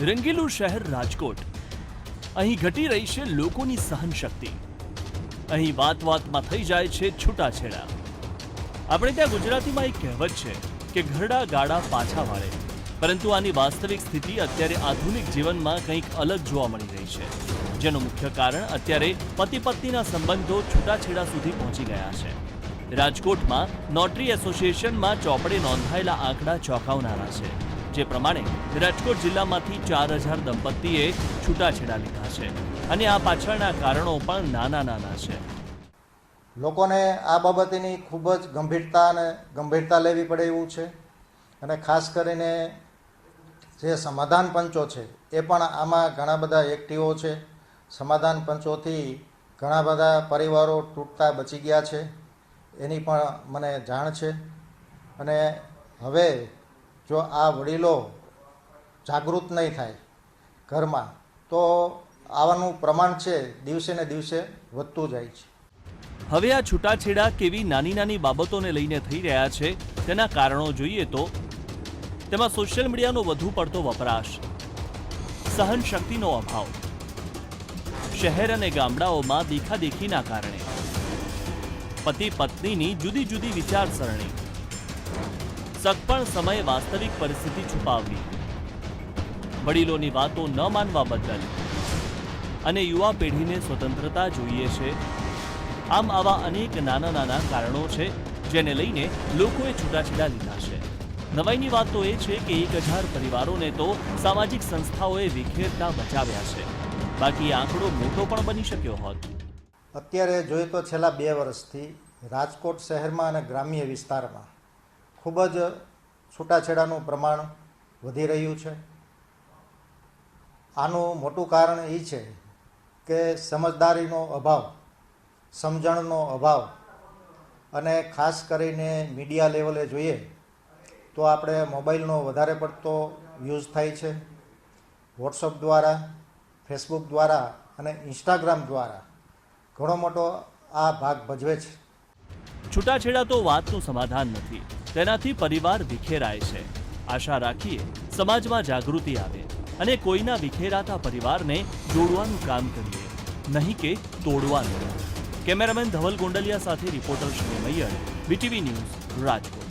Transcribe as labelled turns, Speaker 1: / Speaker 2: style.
Speaker 1: રંગીલું શહેર રાજકોટ. અહીં ઘટી રહી છે લોકોની સહનશક્તિ. અહીં વાત વાતમાં થઈ જાય છે છૂટાછેડા. આપણે ત્યાં ગુજરાતીમાં એક કહેવત છે કે ઘરડા ગાડા પાછા વાળે. પરંતુ આની વાસ્તવિક સ્થિતિ અત્યારે આધુનિક જીવનમાં કંઈક અલગ જોવા મળી રહી છે. જેનું મુખ્ય કારણ અત્યારે પતિ પત્નીના સંબંધો છૂટાછેડા સુધી પહોંચી ગયા છે. રાજકોટમાં નોટરી એસોસિએશનમાં ચોપડે નોંધાયેલા આંકડા ચોંકાવનારા છે. જે પ્રમાણે રાજકોટ જિલ્લામાંથી ચાર હજાર દંપતીએ છૂટાછેડા લીધા છે અને આ પાછળના કારણો પણ નાના નાના છે.
Speaker 2: લોકોને આ બાબતની ખૂબ જ ગંભીરતા અને ગંભીરતા લેવી પડે એવું છે અને ખાસ કરીને જે સમાધાન પંચો છે એ પણ આમાં ઘણા બધા એક્ટિવો છે. સમાધાન પંચોથી ઘણા બધા પરિવારો તૂટતા બચી ગયા છે. એની પણ મને જાણ છે. અને હવે જો આ વડીલો જાગૃત નહીં થાય ઘરમાં, તો આવાનું પ્રમાણ છે દિવસે ને દિવસે વધતું જાય છે.
Speaker 1: હવે આ છૂટાછેડા કેવી નાની નાની બાબતોને લઈને થઈ રહ્યા છે તેના કારણો જોઈએ તો તેમાં સોશિયલ મીડિયાનો વધુ પડતો વપરાશ સહન શક્તિનો અભાવ, શહેર અને ગામડાઓમાં દેખાદેખીના કારણે પતિ પત્નીની જુદી જુદી વિચારસરણી સગપણ સમયે વાસ્તવિક પરિસ્થિતિ છુપાવવી. વડીલોની વાતો ન માનવા બદલ અને યુવા પેઢીને સ્વતંત્રતા જોઈએ છે. આમ આવા અનેક નાના નાના કારણો છે, જેને લઈને લોકોએ છૂટાછેડા લીધા છે. નવાઈની વાત તો એ છે કે એક હજાર પરિવારોને તો સામાજિક સંસ્થાઓએ વિખેરતા બચાવ્યા છે. બાકી આંકડો મોટો પણ બની શક્યો હોત.
Speaker 2: અત્યારે જોઈએ તો છેલ્લા બે વર્ષથી રાજકોટ શહેરમાં અને ગ્રામ્ય વિસ્તારમાં ખૂબ જ છૂટાછેડાનું પ્રમાણ વધી રહ્યું છે. આનું મોટું કારણ એ છે કે સમજદારીનો અભાવ, સમજણનો અભાવ અને ખાસ કરીને મીડિયા લેવલે જોઈએ તો આપણે મોબાઈલનો વધારે પડતો યુઝ થાય છે. વોટ્સઅપ દ્વારા, ફેસબુક દ્વારા અને ઇન્સ્ટાગ્રામ દ્વારા ઘણો મોટો આ ભાગ ભજવે છે.
Speaker 1: છૂટાછેડા તો વાતનું સમાધાન નથી. તેનાથી પરિવાર વિખેરાય છે. આશા રાખીએ સમાજમાં જાગૃતિ આવે અને કોઈના વિખેરાતા પરિવારને જોડવાનું કામ કરીએ. નહીં કે તોડવાનું. કેમેરામેન ધવલ ગોંડલિયા સાથે reporter Shri મૈયર BTV news, Rajkot.